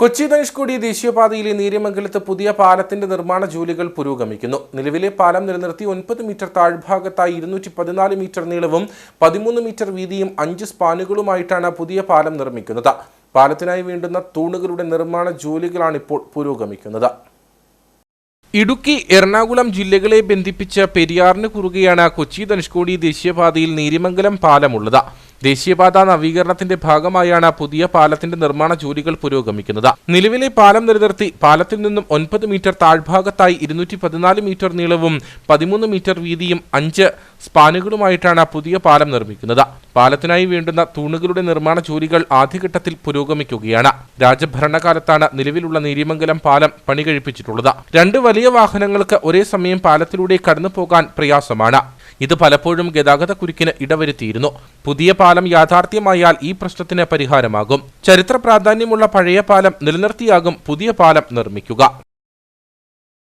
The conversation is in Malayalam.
കൊച്ചി ധനുഷ്കോടി ദേശീയപാതയിലെ നീരമംഗലത്ത് പുതിയ പാലത്തിന്റെ നിർമ്മാണ ജോലികൾ പുരോഗമിക്കുന്നു. നിലവിലെ പാലം നിലനിർത്തി ഒൻപത് മീറ്റർ താഴ്ഭാഗത്തായി ഇരുന്നൂറ്റി പതിനാല് മീറ്റർ നീളവും പതിമൂന്ന് മീറ്റർ വീതിയും അഞ്ച് സ്പാനുകളുമായിട്ടാണ് പുതിയ പാലം നിർമ്മിക്കുന്നത്. പാലത്തിനായി വേണ്ടുന്ന തൂണുകളുടെ നിർമ്മാണ ജോലികളാണ് ഇപ്പോൾ പുരോഗമിക്കുന്നത്. ഇടുക്കി എറണാകുളം ജില്ലകളെ ബന്ധിപ്പിച്ച പെരിയാറിന് കുറുകെയാണ് കൊച്ചി ധനുഷ്കോടി ദേശീയപാതയിൽ നീരിമംഗലം പാലമുള്ളത്. ദേശീയപാത നവീകരണത്തിന്റെ ഭാഗമായാണ് പുതിയ പാലത്തിന്റെ നിർമ്മാണ ജോലികൾ പുരോഗമിക്കുന്നത്. നിലവിലെ പാലം നിലനിർത്തി പാലത്തിൽ നിന്നും ഒൻപത് മീറ്റർ താഴ്ഭാഗത്തായി ഇരുന്നൂറ്റി പതിനാല് മീറ്റർ നീളവും പതിമൂന്ന് മീറ്റർ വീതിയും അഞ്ച് സ്പാനുകളുമായിട്ടാണ് പുതിയ പാലം നിർമ്മിക്കുന്നത്. പാലത്തിനായി വേണ്ടുന്ന തൂണുകളുടെ നിർമ്മാണ ജോലികൾ ആദ്യഘട്ടത്തിൽ പുരോഗമിക്കുകയാണ്. രാജഭരണകാലത്താണ് നിലവിലുള്ള നീരിമംഗലം പാലം പണി കഴിപ്പിച്ചിട്ടുള്ളത്. രണ്ട് വലിയ വാഹനങ്ങൾക്ക് ഒരേ സമയം പാലത്തിലൂടെ കടന്നു പോകാൻ പ്രയാസമാണ്. ഇത് പലപ്പോഴും ഗതാഗത കുരുക്കിന് ഇടവരുത്തിയിരുന്നു. പുതിയ പാലം യാഥാർത്ഥ്യമായാൽ ഈ പ്രശ്നത്തിന് പരിഹാരമാകും. ചരിത്ര പ്രാധാന്യമുള്ള പഴയ പാലം നിലനിർത്തിയാകും പുതിയ പാലം നിർമ്മിക്കുക.